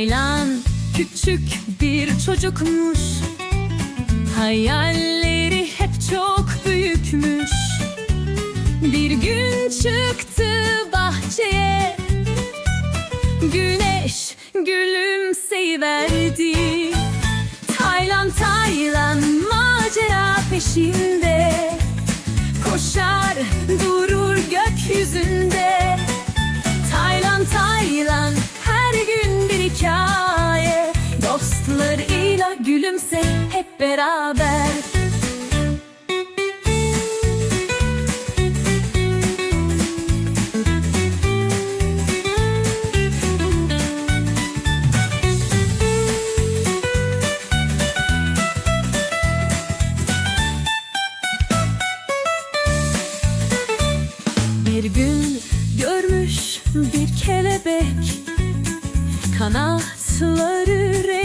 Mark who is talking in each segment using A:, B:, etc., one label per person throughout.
A: Taylan küçük bir çocukmuş. Hayalleri hep çok büyükmüş. Bir gün çıktı bahçeye. Güneş gülümseyiverdi. Taylan Taylan macera peşinde. Koşar durur gökyüzünde Gülümse hep beraber. Bir gün görmüş bir kelebek Kanatları rengarenk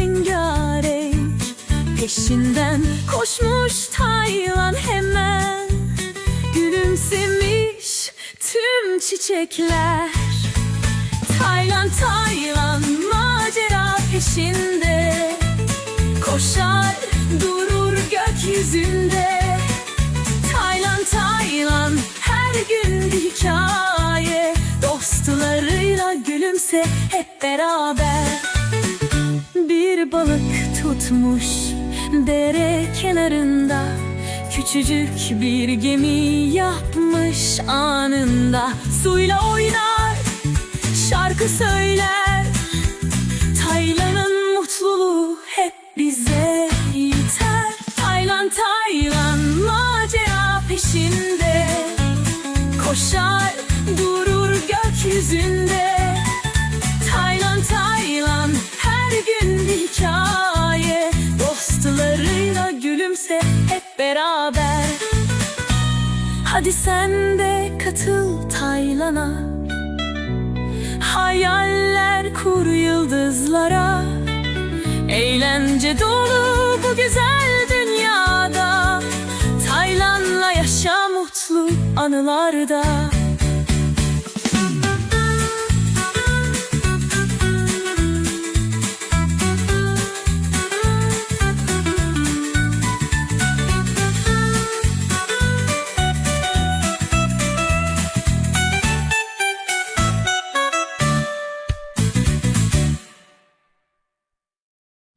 A: Peşinden koşmuş Taylan hemen. Gülümsemiş tüm çiçekler. Taylan Taylan macera peşinde. Koşar durur gökyüzünde. Taylan Taylan her gün hikaye. Dostlarıyla gülümse hep beraber. Bir balık tutmuş dere kenarında Küçücük bir gemi yapmış anında. Suyla oynar, şarkı söyler. Taylan'ın mutluluğu hep bize yeter. Taylan Taylan macera peşinde. Koşar gülümse hep beraber. Hadi sen de katıl Taylan'a. Hayaller kur yıldızlara. Eğlence dolu bu güzel dünyada. Taylan'la yaşa mutlu anılarda